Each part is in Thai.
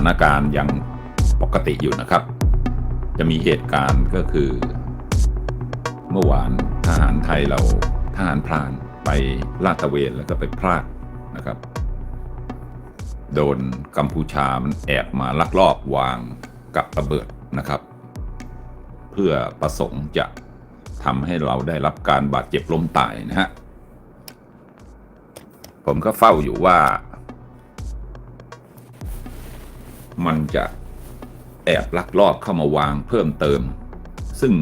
านการณ์ยังปกติอยู่นะครับ จะมีเหตุการณ์ก็คือ เมื่อวานทหารไทยเราทหารพรานไปลาดตระเวนแล้วก็ไปพลาดนะครับ โดนกัมพูชามันแอบมาลักลอบวางกับระเบิดนะครับ เพื่อประสงค์จะทำให้เราได้รับการบาดเจ็บล้มตายนะฮะผมก็เฝ้าอยู่ว่า มันจะแอบลักลอบเข้ามาวางเพิ่มเติม ซึ่ง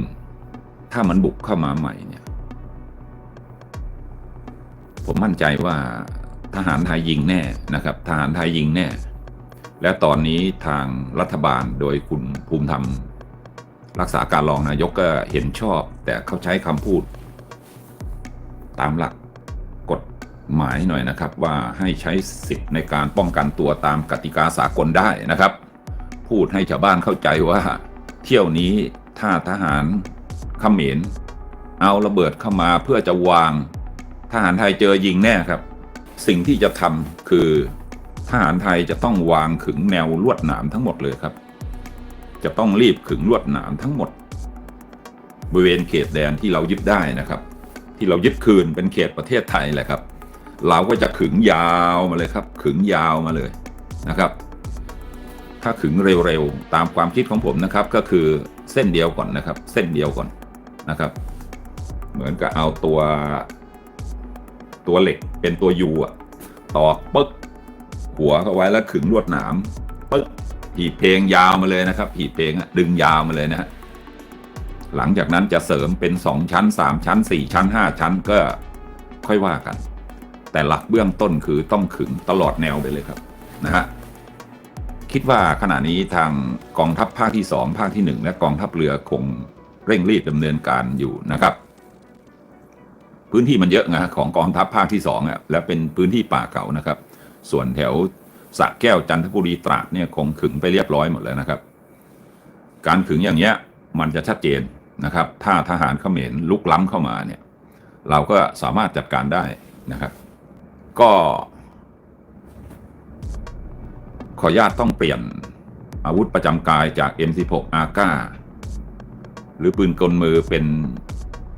ถ้ามันบุกเข้ามาใหม่เนี่ย ผมมั่นใจว่าทหารไทยยิงแน่นะครับ ทหารไทยยิงแน่ และตอนนี้ทางรัฐบาลโดยคุณภูมิธรรม รักษาการรองนายกก็เห็นชอบ แต่เขาใช้คำพูด ตามหลัก หมายหน่อยนะครับว่าให้ใช้สิทธิ์ในการป้องกันตัวตามกติกาสากลได้นะครับ พูดให้ชาวบ้านเข้าใจว่า เที่ยวนี้ถ้าทหารเขมรเอาระเบิดเข้ามาเพื่อจะวาง ทหารไทยเจอยิงแน่ครับ สิ่งที่จะทำคือทหารไทยจะต้องวางขึงแนวลวดหนามทั้งหมดเลยครับ จะต้องรีบขึงลวดหนามทั้งหมด บริเวณเขตแดนที่เรายึดได้นะครับ ที่เรายึดคืนเป็นเขตประเทศไทยแหละครับ เราก็จะขึงยาวมาเลยครับ ขึงยาวมาเลยนะครับ ถ้าขึงเร็วๆตามความคิดของผมนะครับ ก็คือเส้นเดียวก่อนนะครับ เส้นเดียวก่อนนะครับ เหมือนกับเอาตัวตัวเหล็กเป็นตัวยูอะตอปึ๊กหัวเข้าไว้แล้วขึงลวดหนามปึ๊กหีบเพลงยาวมาเลยนะครับหีบเพลงดึงยาวมาเลยนะฮะหลังจากนั้นจะเสริมเป็นสองชั้นสามชั้นสี่ชั้นห้าชั้นก็ค่อยว่ากัน แต่หลักเบื้องต้นคือต้องขึงตลอดแนวไปเลยครับนะฮะคิดว่าขณะนี้ทางกองทัพภาคที่สองภาคที่หนึ่งและกองทัพเรือคงเร่งรีบดำเนินการอยู่นะครับ พื้นที่มันเยอะนะของกองทัพภาคที่สองอะและเป็นพื้นที่ป่าเก่านะครับ ส่วนแถวสระแก้วจันทบุรีตราดเนี่ยคงขึงไปเรียบร้อยหมดแล้วนะครับ การขึงอย่างเงี้ยมันจะชัดเจนนะครับ ถ้าทหารเขมรลุกล้ำเข้ามาเนี่ย เราก็สามารถจัดการได้นะครับ ก็ ขออนุญาตต้องเปลี่ยนอาวุธประจำกายจาก M16 a k หรือปืนกลมือเป็น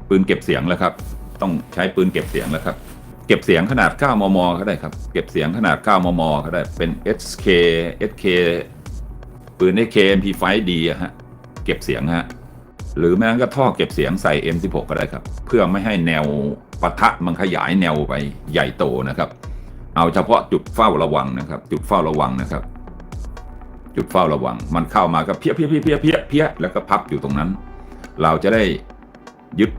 ปืนเก็บเสียงแล้วครับ ต้องใช้ปืนเก็บเสียงแล้วครับ เก็บเสียงขนาด 9 มม ก็ได้ครับ เก็บเสียงขนาด 9 มม ก็ได้เป็น SK SK ปืน SK MP5D อะฮะเก็บเสียงฮะหรือแม้กระทั่งท่อเก็บเสียงใส่ M16 ก็ได้ครับ เพื่อไม่ให้แนว ปะทะมันขยายแนวไปใหญ่โตนะครับ เอาเฉพาะจุดเฝ้าระวังนะครับ จุดเฝ้าระวังนะครับ จุดเฝ้าระวัง มันเข้ามาก็เพี้ยเพี้ยเพี้ยเพี้ยเพี้ยเพี้ยแล้วก็พับอยู่ตรงนั้น เราจะได้ยึด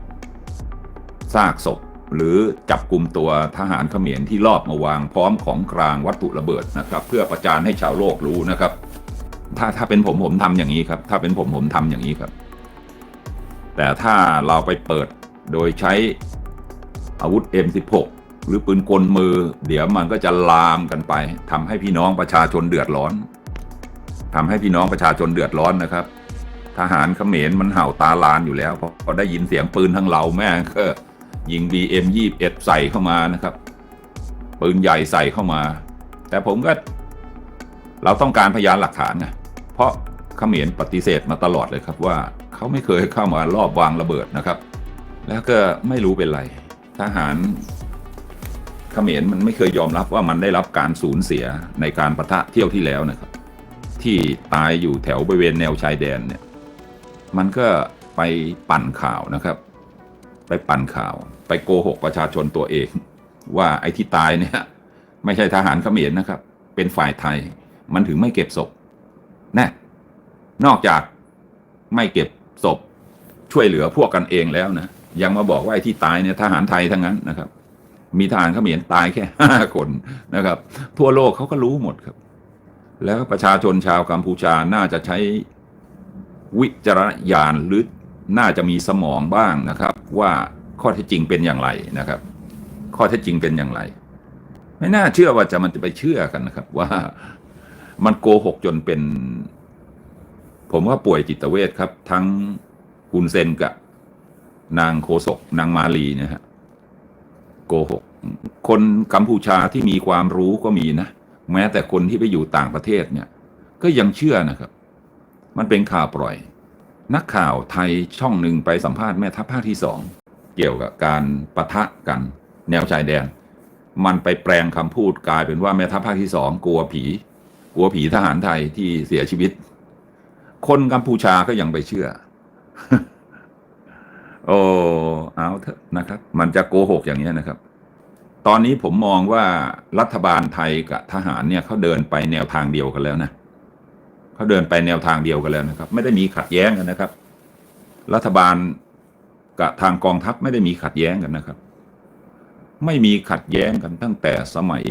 ซากศพหรือจับกลุ่มตัวทหารเขมรที่ลอบมาวางพร้อมของกลางวัตถุระเบิดนะครับ เพื่อประจานให้ชาวโลกรู้นะครับ ถ้าถ้าเป็นผมผมทำอย่างนี้ครับ ถ้าเป็นผมผมทำอย่างนี้ครับ แต่ถ้าเราไปเปิดโดยใช้ อาวุธ M16 หรือปืนกลมือ เดี๋ยวมันก็จะลามกันไปทำให้พี่น้องประชาชนเดือดร้อนทำให้พี่น้องประชาชนเดือดร้อนนะครับ ทหารเขมรมันเห่าตาลานอยู่แล้วพอได้ยินเสียงปืนทั้งเราแม่งก็ยิง BM 21 ใส่เข้ามานะครับปืนใหญ่ใส่เข้ามา แต่ผมก็ เราต้องการพยานหลักฐานไงเพราะเขมรปฏิเสธมาตลอดเลยครับว่า เขาไม่เคยเข้ามารอบวางระเบิดนะครับ แล้วก็ไม่รู้เป็นไร ทหารเขมรมันไม่เคยยอมรับว่ามันได้รับการสูญเสียในการประทะเที่ยวที่แล้วนะครับ ที่ตายอยู่แถวบริเวณแนวชายแดนเนี่ย มันก็ไปปั่นข่าวนะครับ ไปปั่นข่าว ไปโกหกประชาชนตัวเอง ว่าไอ้ที่ตายเนี่ยไม่ใช่ทหารเขมรนะครับ เป็นฝ่ายไทย มันถึงไม่เก็บศพนะนอกจากไม่เก็บศพช่วยเหลือพวกกันเองแล้วนะ ยังมาบอกว่าไอ้ที่ตายเนี่ยทหารไทยทั้งนั้นนะครับ มีทหารเขมรตายแค่ห้าคนนะครับ ทั่วโลกเขาก็รู้หมดครับ แล้วประชาชนชาวกัมพูชาน่าจะใช้วิจารณญาณหรือน่าจะมีสมองบ้างนะครับ ว่าข้อเท็จจริงเป็นอย่างไรนะครับ ข้อเท็จจริงเป็นอย่างไร ไม่น่าเชื่อว่าจะมันจะไปเชื่อกันนะครับ ว่ามันโกหกจนเป็น ผมว่าป่วยจิตเวชครับ ทั้งกุนเซนกับ นางโคศกนางมาลีเนะฮะโกหก คนกัมพูชาที่มีความรู้ก็มีนะ แม้แต่คนที่ไปอยู่ต่างประเทศเนี่ย ก็ยังเชื่อนะครับ มันเป็นข่าวปล่อย นักข่าวไทยช่องหนึ่งไปสัมภาษณ์แม่ทัพภาคที่สองเกี่ยวกับการประทะกันแนวชายแดน มันไปแปลงคำพูดกลายเป็นว่าแม่ทัพภาคที่สองกลัวผี กลัวผีทหารไทยที่เสียชีวิต คนกัมพูชาก็ยังไปเชื่อ โอ้เอาเถอะนะครับ มันจะโกหกอย่างนี้นะครับ ตอนนี้ผมมองว่ารัฐบาลไทยกับทหารเนี่ยเขาเดินไปแนวทางเดียวกันแล้วนะเขาเดินไปแนวทางเดียวกันแล้วนะครับ ไม่ได้มีขัดแย้งกันนะครับ รัฐบาลกับทางกองทัพไม่ได้มีขัดแย้งกันนะครับ ไม่มีขัดแย้งกันตั้งแต่สมัย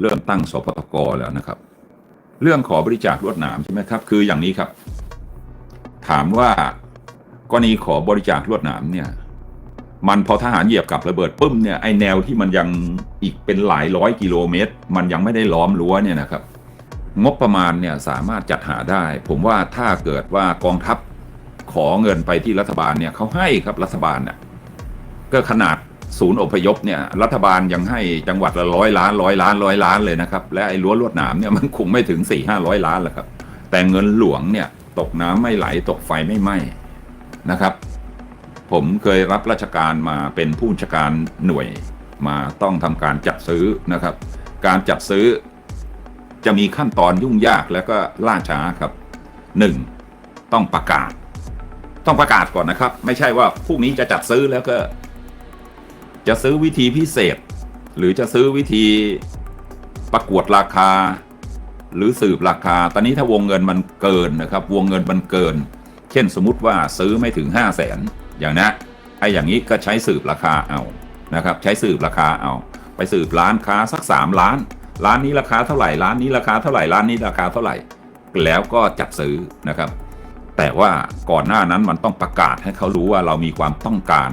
เริ่มตั้งสปตกแล้วนะครับ เรื่องขอบริจาคลวดหนามใช่ไหมครับ คืออย่างนี้ครับ ถามว่า กรณีขอบริจาคลวดหนามเนี่ย มันพอทหารเหยียบกับระเบิดปึ้มเนี่ยไอแนวที่มันยังอีกเป็นหลายร้อยกิโลเมตร มันยังไม่ได้ล้อมรั้วเนี่ยนะครับ งบประมาณเนี่ยสามารถจัดหาได้ ผมว่าถ้าเกิดว่ากองทัพขอเงินไปที่รัฐบาลเนี่ยเขาให้ครับรัฐบาลเนี่ยก็ขนาดศูนย์อพยพเนี่ยรัฐบาลยังให้จังหวัดละร้อยล้านร้อยล้านร้อยล้านเลยนะครับ และไอ้รั้วลวดหนามเนี่ยมันคงไม่ถึงสี่ห้าร้อยล้านหรอกครับ แต่เงินหลวงเนี่ยตกน้ำไม่ไหลตกไฟไม่ไหม้ นะครับ ผมเคยรับราชการมาเป็นผู้บัญชการหน่วยมาต้องทำการจัดซื้อนะครับ การจัดซื้อจะมีขั้นตอนยุ่งยากแล้วก็ล่าช้าครับหนึ่งต้องประกาศ ต้องประกาศก่อนนะครับ ไม่ใช่ว่าพรุ่งนี้จะจัดซื้อแล้วก็ จะซื้อวิธีพิเศษ หรือจะซื้อวิธีประกวดราคา หรือสืบราคา ตอนนี้ถ้าวงเงินมันเกินนะครับ วงเงินมันเกิน ช่นสมมติว่าซื้อไม่ถึง 5 0 0แสนอย่างนะไอ้อย่างนี้ก็ใช้สืบราคาเอานะครับใช้สืบราคาเอา ไปสืบร้านค้าสัก 3 ล้าน ร้านนี้ราคาเท่าไหร่ร้านนี้ราคาเท่าไหร่ร้านนี้ราคาเท่าไหร่ แล้วก็จัดซื้อนะครับ แต่ว่าก่อนหน้านั้นมันต้องประกาศให้เขารู้ว่าเรามีความต้องการ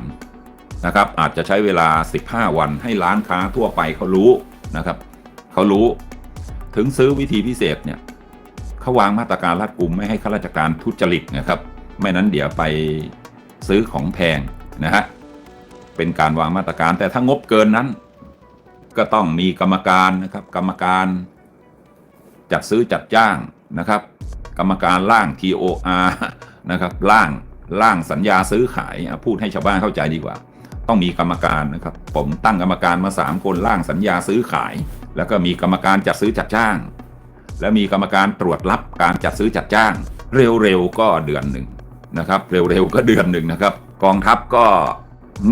นะครับอาจจะใช้เวลา 15 วันให้ร้านค้าทั่วไปเขารู้นะครับเขารู้ถึงซื้อวิธีพิเศษเนี่ยเขาวางมาตรการรัดกุมไม่ให้ข้าราชการทุจริตนะครับ ไม่นั้นเดี๋ยวไปซื้อของแพงนะฮะ เป็นการวางมาตรการแต่ถ้างบเกินนั้น ก็ต้องมีกรรมการนะครับ กรรมการจัดซื้อจัดจ้างนะครับ กรรมการร่าง TOR นะครับร่างร่างสัญญาซื้อขายพูดให้ชาวบ้านเข้าใจดีกว่า ต้องมีกรรมการนะครับ ผมตั้งกรรมการมา 3 คนร่างสัญญาซื้อขาย แล้วก็มีกรรมการจัดซื้อจัดจ้าง และมีกรรมการตรวจรับการจัดซื้อจัดจ้าง เร็วๆก็เดือนหนึ่ง นะครับ เร็วๆก็เดือนหนึ่งนะครับ กองทัพก็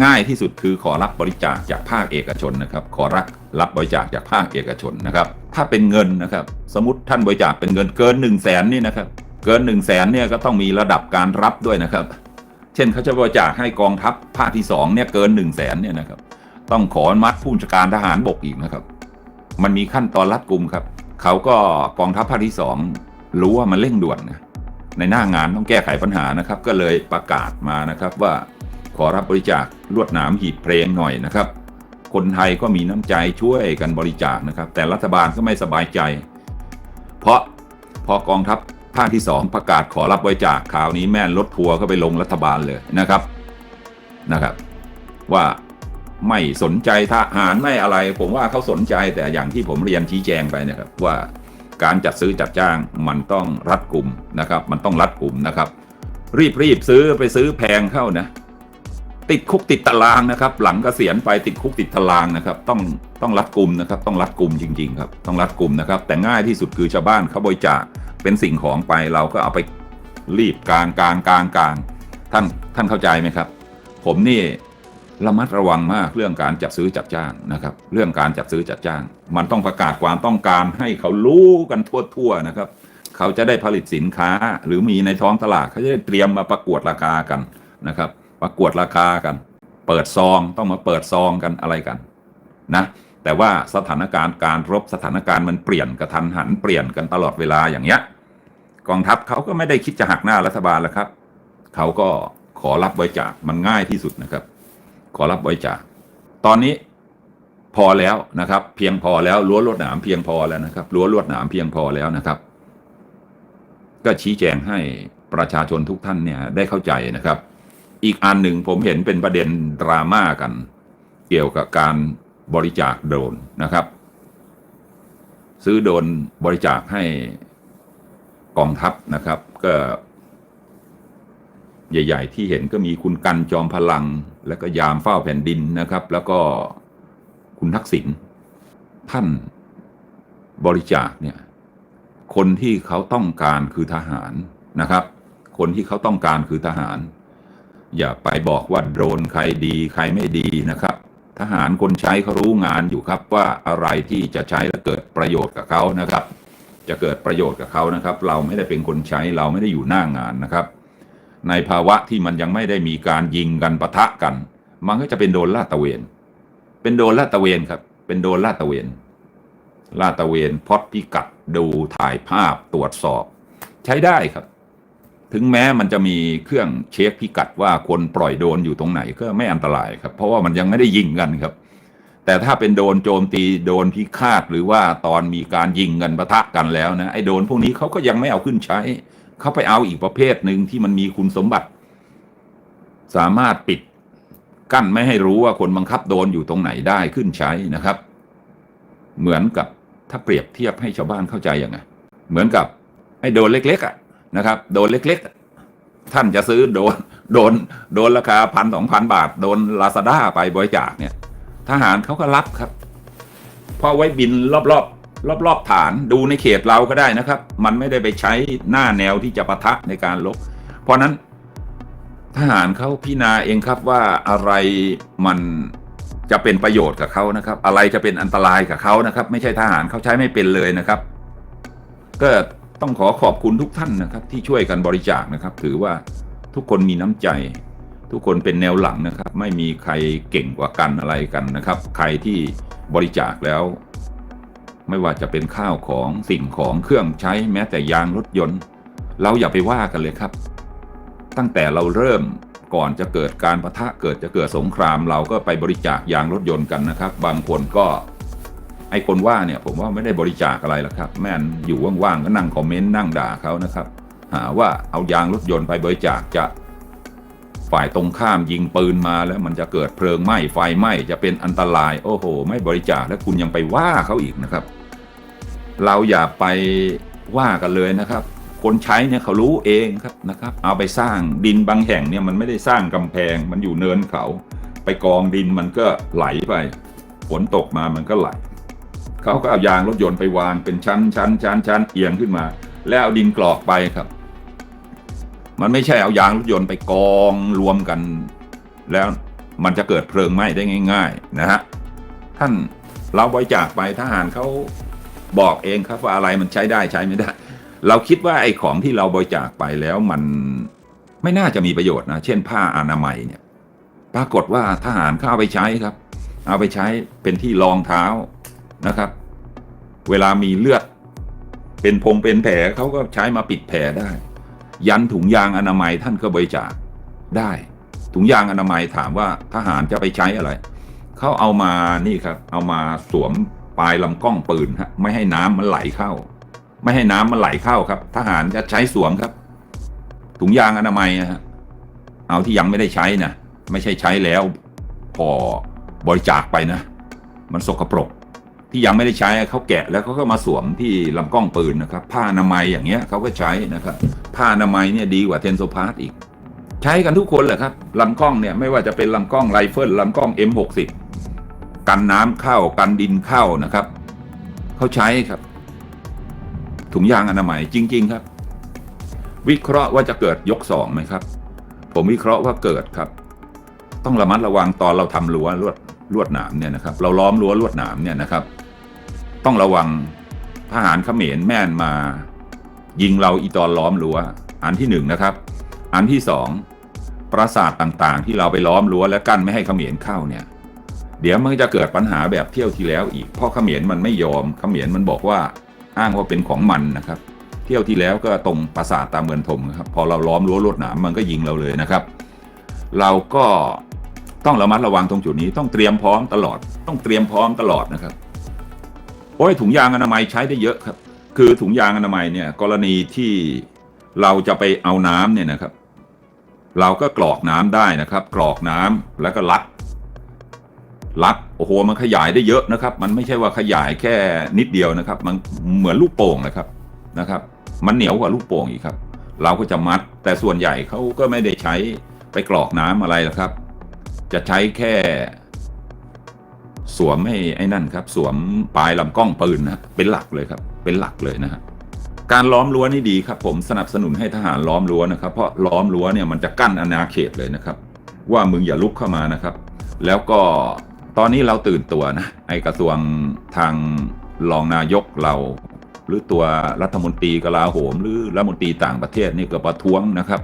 ง่ายที่สุดคือขอรับบริจาคจากภาคเอกชนนะครับ ขอรักรับบริจาคจากภาคเอกชนนะครับ ถ้าเป็นเงินนะครับ สมมติท่านบริจาคเป็นเงินเกิน1นึ่งแสนนี่นะครับ เกิน1นึ่งแสนเนี่ยก็ต้องมีระดับการรับด้วยนะครับ เช่นเขาจะบริจาคให้กองทัพภาคที่2เนี่ยเกิน1นึ่งแสนเนี่ยนะครับ ต้องขออนุมัดผู้บัญชาการทหารบกอีกนะครับ มันมีขั้นตอนรัดกุมครับ เขาก็กองทัพภาคที่สองรู้ว่ามันเร่งด่วนนะ ในหน้างานต้องแก้ไขปัญหานะครับ ก็เลยประกาศมานะครับว่าขอรับบริจาคลวดหนามหีบเพลงหน่อยนะครับ คนไทยก็มีน้ำใจช่วยกันบริจาคนะครับ แต่รัฐบาลก็ไม่สบายใจ เพราะพอกองทัพภาคที่สองประกาศขอรับบริจาคข่าวนี้แม่นรถทัวร์ก็ไปลงรัฐบาลเลยนะครับนะครับ ว่าไม่สนใจทหารไม่อะไร ผมว่าเขาสนใจแต่อย่างที่ผมเรียนชี้แจงไปนะครับว่า การจัดซื้อจัดจ้างมันต้องรัดกลุ่มนะครับ มันต้องรัดกลุ่มนะครับ รีบรีบซื้อไปซื้อแพงเข้านะ ติดคุกติดตารางนะครับ หลังเกษียณไปติดคุกติดตารางนะครับ ต้องต้องรัดกลุ่มนะครับ ต้องรัดกลุ่มจริง ๆ ครับ ต้องรัดกลุ่มนะครับ แต่ง่ายที่สุดคือชาวบ้านเขาบริจาคเป็นสิ่งของไปเราก็เอาไปรีบกลางกลางกลางกลางท่านท่านเข้าใจไหมครับ ผมนี่ ระมัดระวังมากเรื่องการจัดซื้อจัดจ้างนะครับ เรื่องการจัดซื้อจัดจ้าง มันต้องประกาศความต้องการให้เขารู้กันทั่วๆนะครับ เขาจะได้ผลิตสินค้าหรือมีในท้องตลาด เขาจะได้เตรียมมาประกวดราคากันนะครับ ประกวดราคากัน เปิดซองต้องมาเปิดซองกันอะไรกันนะแต่ว่าสถานการณ์การรบสถานการณ์มันเปลี่ยนกระทันหันเปลี่ยนกันตลอดเวลาอย่างเงี้ยกองทัพเขาก็ไม่ได้คิดจะหักหน้ารัฐบาลแล้วครับ เขาก็ขอรับบริจาคมันง่ายที่สุดนะครับ ขอรับบริจาคตอนนี้พอแล้วนะครับ เพียงพอแล้วรั้วลวดหนามเพียงพอแล้วนะครับรั้วลวดหนามเพียงพอแล้วนะครับ ก็ชี้แจงให้ประชาชนทุกท่านเนี่ยได้เข้าใจนะครับ อีกอันหนึ่งผมเห็นเป็นประเด็นดราม่ากัน เกี่ยวกับการบริจาคโดรนนะครับ ซื้อโดรนบริจาคให้กองทัพนะครับ ก็ ใหญ่ ๆ ที่เห็นก็มีคุณกันจอมพลัง แล้วก็ยามเฝ้าแผ่นดินนะครับ แล้วก็คุณทักษิณท่านบริจาคเนี่ยคนที่เขาต้องการคือทหารนะครับ คนที่เขาต้องการคือทหาร อย่าไปบอกว่าโดรนใครดีใครไม่ดีนะครับ ทหารคนใช้เขารู้งานอยู่ครับว่าอะไรที่จะใช้แล้วเกิดประโยชน์กับเขานะครับ จะเกิดประโยชน์กับเขานะครับ เราไม่ได้เป็นคนใช้เราไม่ได้อยู่หน้างานนะครับ ในภาวะที่มันยังไม่ได้มีการยิงกันปะทะกัน มันก็จะเป็นโดนลาดตะเวน เป็นโดนลาดตะเวนครับ เป็นโดนลาดตะเวนลาดตะเวนพอดพิกัดดูถ่ายภาพตรวจสอบ ใช้ได้ครับ ถึงแม้มันจะมีเครื่องเช็คพิกัดว่าคนปล่อยโดนอยู่ตรงไหนก็ไม่อันตรายครับ เพราะว่ามันยังไม่ได้ยิงกันครับ แต่ถ้าเป็นโดนโจมตีโดนพิฆาตหรือว่าตอนมีการยิงกันปะทะกันแล้วนะไอ้โดนพวกนี้เขาก็ยังไม่เอาขึ้นใช้ เขาไปเอาอีกประเภทหนึ่งที่มันมีคุณสมบัติ สามารถปิดกั้นไม่ให้รู้ว่าคนบังคับโดนอยู่ตรงไหนได้ขึ้นใช้นะครับ เหมือนกับถ้าเปรียบเทียบให้ชาวบ้านเข้าใจยังไงเหมือนกับไอ้โดนเล็ก ๆอะนะครับ โดนเล็ก ๆ ท่านจะซื้อโดนโดนโดนราคาพันสองพันบาท โดนลาซาด้าไปบริจาคเนี่ย ทหารเขาก็รับครับพราะไว้บินรอบๆ รอบๆฐานดูในเขตเราก็ได้นะครับ มันไม่ได้ไปใช้หน้าแนวที่จะปะทะในการลบ เพราะนั้นทหารเขาพิจารณาเองครับว่าอะไรมันจะเป็นประโยชน์กับเขานะครับ อะไรจะเป็นอันตรายกับเขานะครับ ไม่ใช่ทหารเขาใช้ไม่เป็นเลยนะครับ ก็ต้องขอขอบคุณทุกท่านนะครับ ที่ช่วยกันบริจาคนะครับ ถือว่าทุกคนมีน้ำใจ ทุกคนเป็นแนวหลังนะครับ ไม่มีใครเก่งกว่ากันอะไรกันนะครับ ใครที่บริจาคแล้ว ไม่ว่าจะเป็นข้าวของสิ่งของเครื่องใช้แม้แต่ยางรถยนต์ เราอย่าไปว่ากันเลยครับ ตั้งแต่เราเริ่มก่อนจะเกิดการประทะเกิดจะเกิดสงคราม เราก็ไปบริจาคยางรถยนต์กันนะครับ บางคนก็ ไอ้คนว่าเนี่ย ผมว่าไม่ได้บริจาคอะไรหรอกครับ แม่นอยู่ว่างๆก็นั่งคอมเมนต์นั่งด่าเขานะครับ หาว่าเอายางรถยนต์ไปบริจาคจะ ฝ่ายตรงข้ามยิงปืนมาแล้วมันจะเกิดเพลิงไหม้ไฟไหม้จะเป็นอันตราย โอ้โห ไม่บริจาคแล้วคุณยังไปว่าเขาอีกนะครับ เราอย่าไปว่ากันเลยนะครับคนใช้เนี่ยเขารู้เองครับนะครับ เอาไปสร้างดินบางแห่งเนี่ยมันไม่ได้สร้างกำแพงมันอยู่เนินเขา ไปกองดินมันก็ไหลไปฝนตกมามันก็ไหลเขาก็เอายางรถยนต์ไปวางเป็นชั้นชั้นชั้นชั้นเอียงขึ้นมา แล้วเอาดินกรอกไปครับ มันไม่ใช่เอายางรถยนต์ไปกองรวมกัน แล้วมันจะเกิดเพลิงไหม้ได้ง่าย ๆ นะฮะท่านเราบริจาคไปทหารเขาบอกเองครับว่าอะไรมันใช้ได้ใช้ไม่ได้ เราคิดว่าไอ้ของที่เราบริจาคไปแล้วมันไม่น่าจะมีประโยชน์นะเช่นผ้าอนามัยเนี่ยปรากฏว่าทหารเขาเอาไปใช้ครับ เอาไปใช้เป็นที่รองเท้านะครับ เวลามีเลือด เป็นพงเป็นแผลเขาก็ใช้มาปิดแผลได้ ยันถุงยางอนามัยท่านก็บริจาคได้ ถุงยางอนามัยถามว่าทหารจะไปใช้อะไรเขาเอามานี่ครับ เอามาสวมปลายลำกล้องปืนฮะไม่ให้น้ำมันไหลเข้า ไม่ให้น้ำมันไหลเข้าครับ ทหารจะใช้สวมครับ ถุงยางอนามัยฮะเอาที่ยังไม่ได้ใช้นะไม่ใช่ใช้แล้ว พอบริจาคไปนะ มันสกปรก ที่ยังไม่ได้ใช้เขาแกะแล้วเขาก็มาสวมที่ลำกล้องปืนนะครับ ผ้าอนามัยอย่างเงี้ยเขาก็ใช้นะครับ ผ้าอนามัยเนี่ยดีกว่าเทนโซพาร์ตอีก ใช้กันทุกคนแหละครับลำกล้องเนี่ยไม่ว่าจะเป็นลำกล้องไรเฟิลลำกล้อง M60 กันน้ำเข้ากันดินเข้านะครับเขาใช้ครับ ถุงยางอนามัยจริง ๆ ครับ วิเคราะห์ว่าจะเกิดยกสองไหมครับ ผมวิเคราะห์ว่าเกิดครับ ต้องระมัดระวังตอนเราทำรั้วลวดลวดหนามเนี่ยนะครับ เราล้อมรั้วลวดหนามเนี่ยนะครับ ต้องระวังทหารเขมรแม่นมา ยิงเราอีตอนล้อมรั้ว อันที่หนึ่งนะครับ อันที่สองปราสาทต่างๆ ที่เราไปล้อมรั้วและกั้นไม่ให้เขมรเข้าเนี่ย เดี๋ยวมันจะเกิดปัญหาแบบเที่ยวที่แล้วอีกเพราะเขมรมันไม่ยอมเขมรมันบอกว่าอ้างว่าเป็นของมันนะครับ เที่ยวที่แล้วก็ตรงปราสาทตามเมืองทมครับพอเราล้อมรั้วลวดหนามมันก็ยิงเราเลยนะครับ เราก็ต้องระมัดระวังตรงจุดนี้ต้องเตรียมพร้อมตลอด ต้องเตรียมพร้อมตลอดนะครับ อ้ยถุงยางอนามัยใช้ได้เยอะครับ คือถุงยางอนามัยเนี่ย กรณีที่เราจะไปเอาน้ำเนี่ยนะครับ เราก็กรอกน้ำได้นะครับ กรอกน้ำแล้วก็ลัดลัดโอ้โหมันขยายได้เยอะนะครับ มันไม่ใช่ว่าขยายแค่นิดเดียวนะครับ มันเหมือนลูกโป่งนะครับนะครับ มันเหนียวกว่าลูกโป่งอีกครับ เราก็จะมัด แต่ส่วนใหญ่เขาก็ไม่ได้ใช้ไปกรอกน้ำอะไรหรอกครับ จะใช้แค่ สวมให้ไอ้นั่นครับ สวมปลายลำกล้องปืนนะเป็นหลักเลยครับ เป็นหลักเลยนะฮะการล้อมรั้วนี่ดีครับ ผมสนับสนุนให้ทหารล้อมรั้วนะครับ เพราะล้อมรั้วเนี่ยมันจะกั้นอาณาเขตเลยนะครับ ว่ามึงอย่าลุกเข้ามานะครับ แล้วก็ตอนนี้เราตื่นตัวนะไอกระทรวงทางรองนายกเรา หรือตัวรัฐมนตรีกลาโหม หรือรัฐมนตรีต่างประเทศนี่ก็ประท้วงนะครับ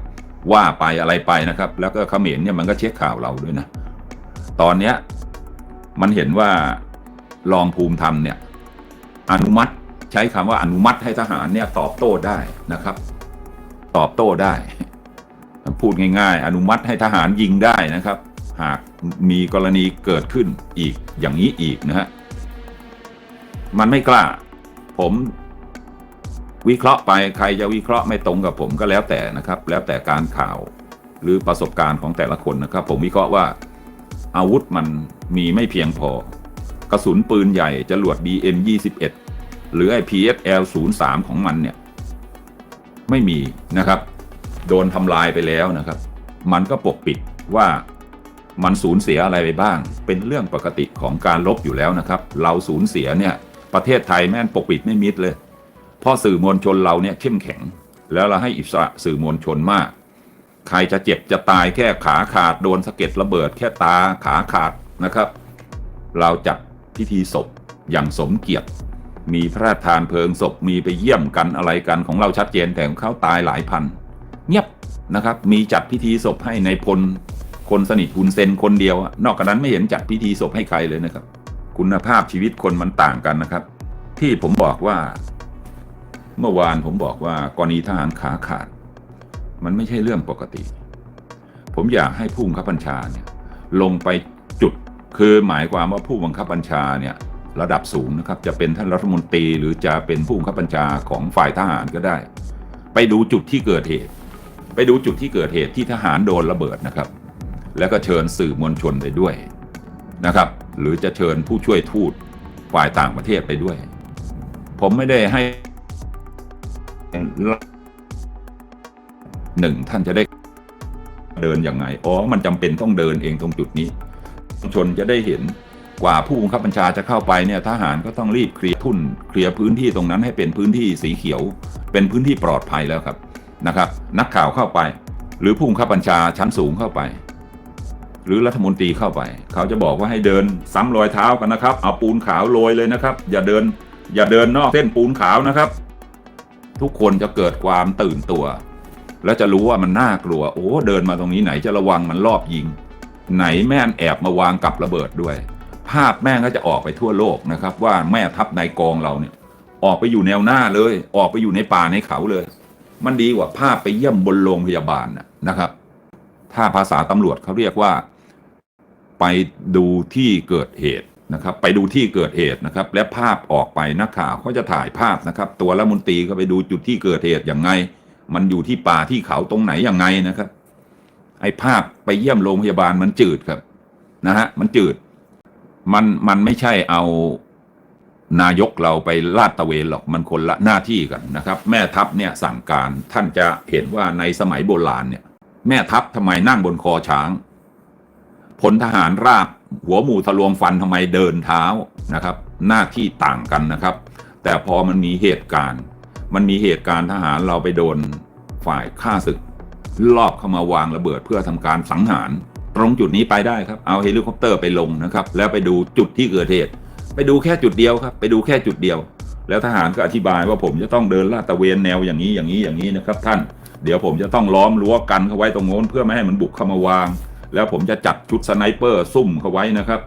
ว่าไปอะไรไปนะครับ แล้วก็เขมรเนี่ยมันก็เช็คข่าวเราด้วยนะตอนเนี้ย มันเห็นว่ารองภูมิธรรมเนี่ยอนุมัติใช้คำว่าอนุมัติให้ทหารเนี่ยตอบโต้ได้นะครับ ตอบโต้ได้ พูดง่าย ๆ อนุมัติให้ทหารยิงได้นะครับ หากมีกรณีเกิดขึ้นอีกอย่างนี้อีกนะฮะมันไม่กล้า ผมวิเคราะห์ไปใครจะวิเคราะห์ไม่ตรงกับผมก็แล้วแต่นะครับ แล้วแต่การข่าวหรือประสบการณ์ของแต่ละคนนะครับ ผมวิเคราะห์ว่าอาวุธมัน มีไม่เพียงพอ กระสุนปืนใหญ่จรวด BM 21 หรือไอ PSL 03 ของมันเนี่ย ไม่มีนะครับ โดนทำลายไปแล้วนะครับ มันก็ปกปิดว่ามันสูญเสียอะไรไปบ้าง เป็นเรื่องปกติของการลบอยู่แล้วนะครับ เราสูญเสียเนี่ย ประเทศไทยแม่นปกปิดไม่มิดเลยเพราะสื่อมวลชนเราเนี่ยเข้มแข็ง แล้วเราให้อิสระสื่อมวลชนมาก ใครจะเจ็บจะตายแค่ขาขาดโดนสะเก็ดระเบิดแค่ตาขาขาด นะครับ เราจัดพิธีศพอย่างสมเกียรติ มีพระราชทานเพลิงศพมีไปเยี่ยมกันอะไรกันของเราชัดเจนแต่ของเขาตายหลายพัน เงียบนะครับ มีจัดพิธีศพให้ในพลคนสนิทคุณเซนคนเดียวอะนอกจากนั้นไม่เห็นจัดพิธีศพให้ใครเลยนะครับ คุณภาพชีวิตคนมันต่างกันนะครับ ที่ผมบอกว่า เมื่อวานผมบอกว่ากรณีทหารขาขาด มันไม่ใช่เรื่องปกติ ผมอยากให้ผู้บังคับบัญชาเนี่ยลงไป คือหมายความว่าผู้บังคับบัญชาเนี่ยระดับสูงนะครับจะเป็นท่านรัฐมนตรีหรือจะเป็นผู้บังคับบัญชาของฝ่ายทหารก็ได้ ไปดูจุดที่เกิดเหตุ ไปดูจุดที่เกิดเหตุที่ทหารโดนระเบิดนะครับ แล้วก็เชิญสื่อมวลชนไปด้วยนะครับ หรือจะเชิญผู้ช่วยทูตฝ่ายต่างประเทศไปด้วย ผมไม่ได้ให้หนึ่งท่านจะได้เดินยังไง อ๋อ มันจำเป็นต้องเดินเองตรงจุดนี้ ชนจะได้เห็นกว่าผู้บังคับบัญชาจะเข้าไปเนี่ยทหารก็ต้องรีบเคลียร์ทุ่นเคลียร์พื้นที่ตรงนั้นให้เป็นพื้นที่สีเขียว เป็นพื้นที่ปลอดภัยแล้วครับนะครับ นักข่าวเข้าไป หรือผู้บังคับบัญชาชั้นสูงเข้าไป หรือรัฐมนตรีเข้าไป เขาจะบอกว่าให้เดินซ้ำรอยเท้ากันนะครับ เอาปูนขาวโรยเลยนะครับ อย่าเดิน อย่าเดินนอกเส้นปูนขาวนะครับ ทุกคนจะเกิดความตื่นตัว แล้วจะรู้ว่ามันน่ากลัว โอ้เดินมาตรงนี้ไหนจะระวังมันรอบยิง ไหนแม่นแอบมาวางกับระเบิดด้วย ภาพแม่งก็จะออกไปทั่วโลกนะครับ ว่าแม่ทัพนายกองเราเนี่ย ออกไปอยู่แนวหน้าเลย ออกไปอยู่ในป่าในเขาเลย มันดีกว่าภาพไปเยี่ยมบนโรงพยาบาลนะครับ ถ้าภาษาตำรวจเขาเรียกว่า ไปดูที่เกิดเหตุนะครับ ไปดูที่เกิดเหตุนะครับ และภาพออกไปนักข่าวเขาจะถ่ายภาพนะครับ ตัวรัฐมนตรีก็ไปดูจุดที่เกิดเหตุอย่างไง มันอยู่ที่ป่าที่เขาตรงไหนอยังไงนะครับ ไอ้ภาพไปเยี่ยมโรงพยาบาลมันจืดครับนะฮะมันจืด มันมันไม่ใช่เอานายกเราไปลาดตระเวนหรอกมันคนละหน้าที่กันนะครับ แม่ทัพเนี่ยสั่งการท่านจะเห็นว่าในสมัยโบราณเนี่ย แม่ทัพทำไมนั่งบนคอช้างพลทหารราบหัวหมูทะลวงฟันทำไมเดินเท้านะครับ หน้าที่ต่างกันนะครับ แต่พอมันมีเหตุการณ์ มันมีเหตุการณ์ทหารเราไปโดนฝ่ายฆ่าศึก ลอบเข้ามาวางระเบิดเพื่อทำการสังหาร ตรงจุดนี้ไปได้ครับ เอาเฮลิคอปเตอร์ไปลงนะครับ แล้วไปดูจุดที่เกิดเหตุ ไปดูแค่จุดเดียวครับ ไปดูแค่จุดเดียว แล้วทหารก็อธิบายว่าผมจะต้องเดินลาดตระเวนแนวอย่างนี้อย่างนี้อย่างนี้นะครับ ท่าน เดี๋ยวผมจะต้องล้อมรั้วกันเขาไว้ตรงโน้นเพื่อไม่ให้มันบุกเข้ามาวาง แล้วผมจะจัดชุดสไนเปอร์ซุ่มเขาไว้นะครับ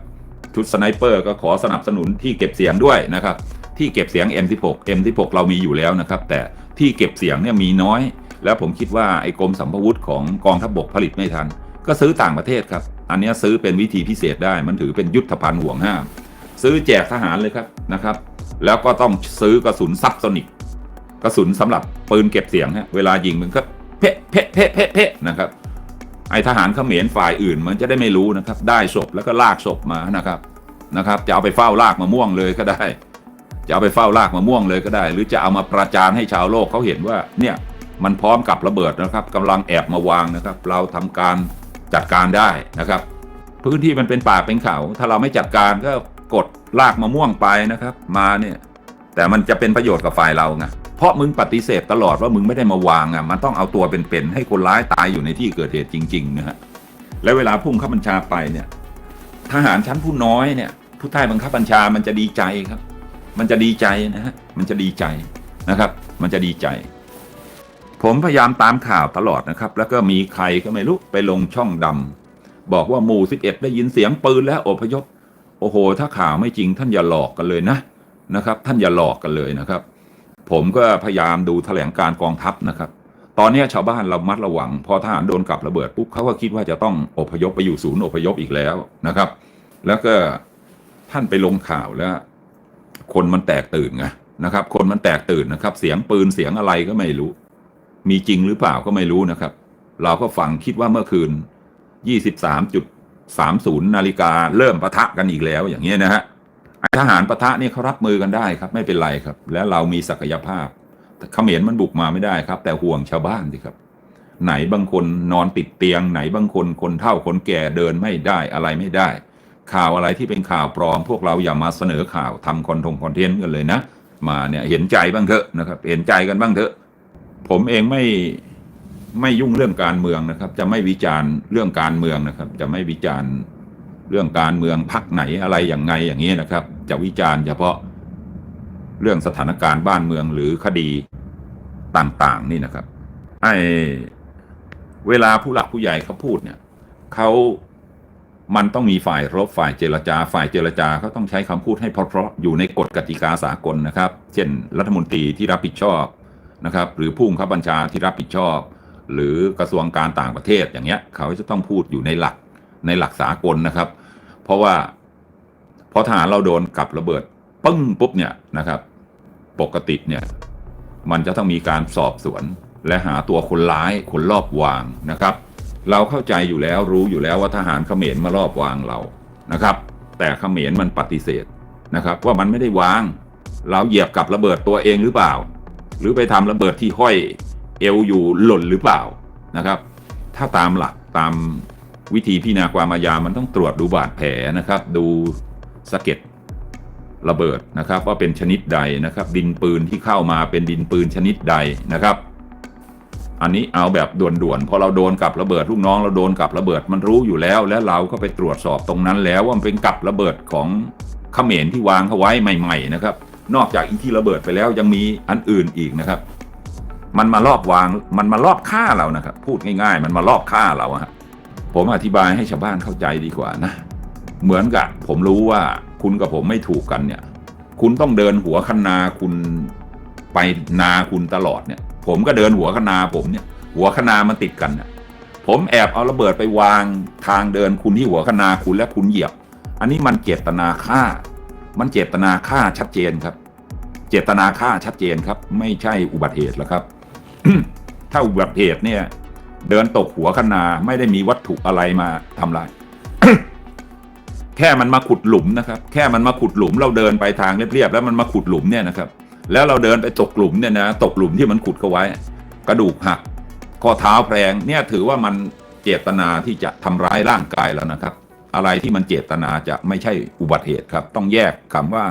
ชุดสไนเปอร์ก็ขอสนับสนุนที่เก็บเสียงด้วยนะครับ ที่เก็บเสียง M16 M16 เรามีอยู่แล้วนะครับ แต่ที่เก็บเสียงเนี่ยมีน้อย แล้วผมคิดว่าไอ้กรมสัมพวุธของกองทัพบกผลิตไม่ทัน ก็ซื้อต่างประเทศครับ อันนี้ซื้อเป็นวิธีพิเศษได้ มันถือเป็นยุทธภัณฑ์ห่วงห้าม ซื้อแจกทหารเลยครับนะครับ แล้วก็ต้องซื้อกระสุนซับโซนิกกระสุนสำหรับปืนเก็บเสียงฮะเวลายิงมันก็เพะเพะเพะเพะเพะนะครับ ไอทหารเขมรฝ่ายอื่นมันจะได้ไม่รู้นะครับ ได้ศพแล้วก็ลากศพมานะครับนะครับ จะเอาไปเฝ้าลากมะม่วงเลยก็ได้ จะเอาไปเฝ้ารากมะม่วงเลยก็ได้ หรือจะเอามาประจานให้ชาวโลกเขาเห็นว่าเนี่ย มันพร้อมกับระเบิดนะครับกำลังแอบมาวางนะครับ เราทำการจัดการได้นะครับ พื้นที่มันเป็นป่าเป็นเขา ถ้าเราไม่จัดการก็กดลากมะม่วงไปนะครับ มาเนี่ย แต่มันจะเป็นประโยชน์กับฝ่ายเราไงเพราะมึงปฏิเสธตลอดว่ามึงไม่ได้มาวางอะมันต้องเอาตัวเป็นๆให้คนร้ายตายอยู่ในที่เกิดเหตุจริงๆนะฮะแล้วเวลาพุ่งข้าบัญชาไปเนี่ย ทหารชั้นผู้น้อยเนี่ย ผู้ใต้บังคับบัญชามันจะดีใจครับ มันจะดีใจนะฮะมันจะดีใจนะครับ มันจะดีใจ ผมพยายามตามข่าวตลอดนะครับ แล้วก็มีใครก็ไม่รู้ไปลงช่องดำบอกว่าหมู่สิบเอ็ดได้ยินเสียงปืนแล้วอพยพ โอ้โห ถ้าข่าวไม่จริงท่านอย่าหลอกกันเลยนะนะครับ ท่านอย่าหลอกกันเลยนะครับ ผมก็พยายามดูแถลงการกองทัพนะครับ ตอนนี้ชาวบ้านเรามัดระวัง พอทหารโดนกับระเบิดปุ๊บเขาก็คิดว่าจะต้องอพยพไปอยู่ศูนย์อพยพอีกแล้วนะครับ แล้วก็ท่านไปลงข่าวแล้ว คนมันแตกตื่นไงนะครับ คนมันแตกตื่นนะครับ เสียงปืนเสียงอะไรก็ไม่รู้ มีจริงหรือเปล่าก็ไม่รู้นะครับ เราก็ฟังคิดว่าเมื่อคืน 23.30 นาฬิกาเริ่มปะทะกันอีกแล้วอย่างเงี้นะฮะทหารปะทะนี่เขารับมือกันได้ครับไม่เป็นไรครับ และเรามีศักยภาพเขมรมันบุกมาไม่ได้ครับ แต่ห่วงชาวบ้านสิครับ ไหนบางคนนอนติดเตียง ไหนบางคนคนเฒ่าคนแก่เดินไม่ได้อะไรไม่ได้ ข่าวอะไรที่เป็นข่าวปลอม พวกเราอย่ามาเสนอข่าวทำคอนทงคอนเทนต์กันเลยนะ มาเนี่ยเห็นใจบ้างเถอะนะครับ เห็นใจกันบ้างเถอะ ผมเองไม่ไม่ยุ่งเรื่องการเมืองนะครับ จะไม่วิจารณ์เรื่องการเมืองนะครับ จะไม่วิจารณ์เรื่องการเมืองพักไหนอะไรอย่างไงอย่างนี้นะครับ จะวิจารณ์เฉพาะเรื่องสถานการณ์บ้านเมืองหรือคดีต่างๆ นี่นะครับไอ้เวลาผู้หลักผู้ใหญ่เขาพูดเนี่ยเขามันต้องมีฝ่ายรบฝ่ายเจรจา ฝ่ายเจรจาเขาต้องใช้คำพูดให้เพราะๆอยู่ในกฎกติกาสากลนะครับ เช่นรัฐมนตรีที่รับผิดชอบ นะครับหรือผู้บังคับบัญชาที่รับผิดชอบ หรือกระทรวงการต่างประเทศอย่างเงี้ยเขาจะต้องพูดอยู่ในหลักในหลักสากลนะครับ เพราะว่าพอทหารเราโดนกับระเบิดปึ้งปุ๊บเนี่ยนะครับ ปกติเนี่ยมันจะต้องมีการสอบสวนและหาตัวคนร้ายคนรอบวางนะครับ เราเข้าใจอยู่แล้วรู้อยู่แล้วว่าทหารเขมรมารอบวางเรานะครับ แต่เขมรมันปฏิเสธนะครับ ว่ามันไม่ได้วาง เราเหยียบกับระเบิดตัวเองหรือเปล่า หรือไปทำระเบิดที่ห้อยเอวอยู่หล่นหรือเปล่านะครับ ถ้าตามหลักตามวิธีพิจารณาความอาญามันต้องตรวจดูบาดแผลนะครับ ดูสะเก็ดระเบิดนะครับว่าเป็นชนิดใดนะครับ ดินปืนที่เข้ามาเป็นดินปืนชนิดใดนะครับ อันนี้เอาแบบด่วนๆพอเราโดนกับระเบิดลูกน้องเราโดนกับระเบิดมันรู้อยู่แล้ว แล้วเราก็ไปตรวจสอบตรงนั้นแล้วว่ามันเป็นกับระเบิดของเขมรที่วางเขาไว้ใหม่ ๆ นะครับ นอกจากอีที่ระเบิดไปแล้วยังมีอันอื่นอีกนะครับ มันมารอบวางมันมารอบฆ่าเรานะครับ พูดง่าย ๆ มันมารอบฆ่าเราอะฮะผมอธิบายให้ชาวบ้านเข้าใจดีกว่านะ เหมือนกับผมรู้ว่าคุณกับผมไม่ถูกกันเนี่ย คุณต้องเดินหัวคันนาคุณไปนาคุณตลอดเนี่ย ผมก็เดินหัวคันนาผมเนี่ย หัวคันนามันติดกันเนี่ยผมแอบเอาระเบิดไปวางทางเดินคุณที่หัวคันนาคุณและคุณเหยียบ อันนี้มันเจตนาฆ่า มันเจตนาฆ่าชัดเจนครับ เจตนาฆ่าชัดเจนครับ ไม่ใช่อุบัติเหตุแล้วครับ ถ้าอุบัติเหตุเนี่ย เดินตกหัวคันาไม่ได้มีวัตถุอะไรมาทำลายแค่มันมาขุดหลุมนะครับ แค่มันมาขุดหลุมเราเดินไปทางเรียบๆแล้วมันมาขุดหลุมเนี่ยนะครับ แล้วเราเดินไปตกหลุมเนี่ยนะตกหลุมที่มันขุดเข้าไว้ กระดูกหักข้อเท้าแพลงเนี่ยถือว่ามันเจตนาที่จะทำร้ายร่างกายแล้วนะครับ อะไรที่มันเจตนาจะไม่ใช่อุบัติเหตุครับ ต้องแยกคำว่า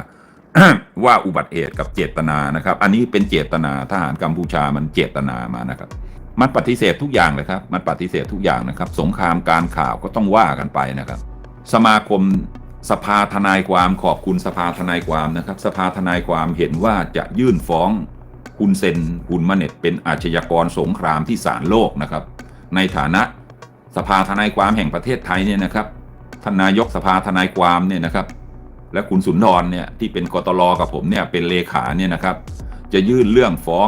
ว่าอุบัติเหตุกับเจตนานะครับ อันนี้เป็นเจตนาทหารกัมพูชามันเจตนามานะครับ มันปฏิเสธทุกอย่างเลยครับ มันปฏิเสธทุกอย่างนะครับ สงครามการข่าวก็ต้องว่ากันไปนะครับ สมาคมสภาทนายความขอบคุณสภาทนายความนะครับ สภาทนายความเห็นว่าจะยื่นฟ้องคุณเซนคุณมาเน็ตเป็นอาชญากรสงครามที่ศาลโลกนะครับ ในฐานะสภาทนายความแห่งประเทศไทยเนี่ยนะครับ ท่านนายกสภาทนายความเนี่ยนะครับ และคุณสุนทรเนี่ยที่เป็นกตลกับผมเนี่ยเป็นเลขาเนี่ยนะครับ จะยื่นเรื่องฟ้อง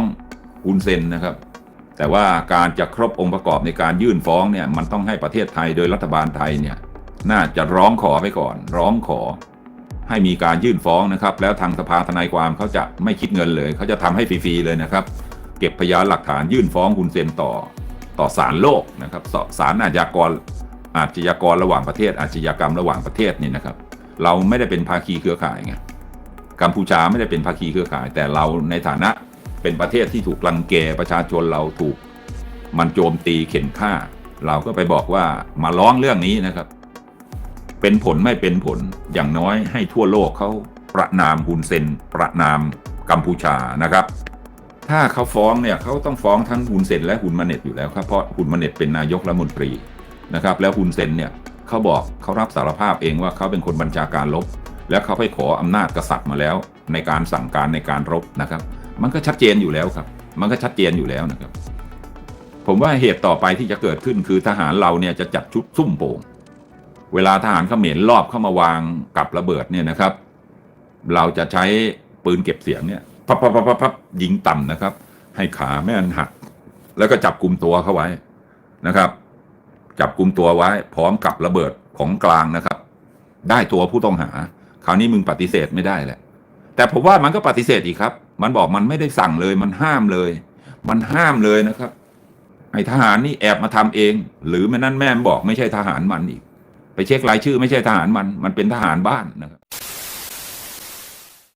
คุณเซนนะครับ แต่ว่าการจะครบองค์ประกอบในการยื่นฟ้องเนี่ยมันต้องให้ประเทศไทยโดยรัฐบาลไทยเนี่ยน่าจะร้องขอไปก่อน ร้องขอ ให้มีการยื่นฟ้องนะครับ แล้วทางสภาทนายความเขาจะไม่คิดเงินเลยเขาจะทำให้ฟรีๆเลยนะครับ เก็บพยานหลักฐานยื่นฟ้องคุณเซนต่อต่อศาลโลกนะครับศศาลอาญากร อาชญากรระหว่างประเทศอาชญากรรมระหว่างประเทศนี่นะครับ เราไม่ได้เป็นภาคีเครือข่ายไงกัมพูชาไม่ได้เป็นภาคีเครือข่าย แต่เราในฐานะเป็นประเทศที่ถูกรังแกประชาชนเราถูกมันโจมตีเข็นฆ่า เราก็ไปบอกว่ามาร้องเรื่องนี้นะครับ เป็นผลไม่เป็นผลอย่างน้อยให้ทั่วโลกเขาประนามฮุนเซน ประนามกัมพูชานะครับ ถ้าเขาฟ้องเนี่ยเขาต้องฟ้องทั้งฮุนเซนและฮุนมาเน็ตอยู่แล้วครับเพราะฮุนมาเน็ตเป็นนายกรัฐมนตรี นะครับแล้วฮุนเซนเนี่ยเขาบอกเขารับสารภาพเองว่าเขาเป็นคนบัญชาการรบแล้วเขาไปขออำนาจกษัตริย์มาแล้ว ในการสั่งการในการรบนะครับ มันก็ชัดเจนอยู่แล้วครับ มันก็ชัดเจนอยู่แล้วนะครับ ผมว่าเหตุต่อไปที่จะเกิดขึ้นคือทหารเราเนี่ยจะจัดชุดซุ่มโป่งเวลาทหารเขมรรอบเข้ามาวางกับระเบิดเนี่ยนะครับ เราจะใช้ปืนเก็บเสียงเนี่ยพับพับพับพับพบยิงต่ำนะครับ ให้ขาแม่นหัก แล้วก็จับกลุ่มตัวเขาไว้นะครับ จับกลุ่มตัวไว้ พร้อมกับระเบิดของกลางนะครับ ได้ตัวผู้ต้องหา คราวนี้มึงปฏิเสธไม่ได้แหละ แต่ผมว่ามันก็ปฏิเสธอีกครับ มันบอกมันไม่ได้สั่งเลย มันห้ามเลย มันห้ามเลยนะครับไอ้ทหารนี่แอบมาทำเอง หรือแม่นั่นแม่บอกไม่ใช่ทหารมันอีก ไปเช็ครายชื่อไม่ใช่ทหารมัน มันเป็นทหารบ้านนะครับ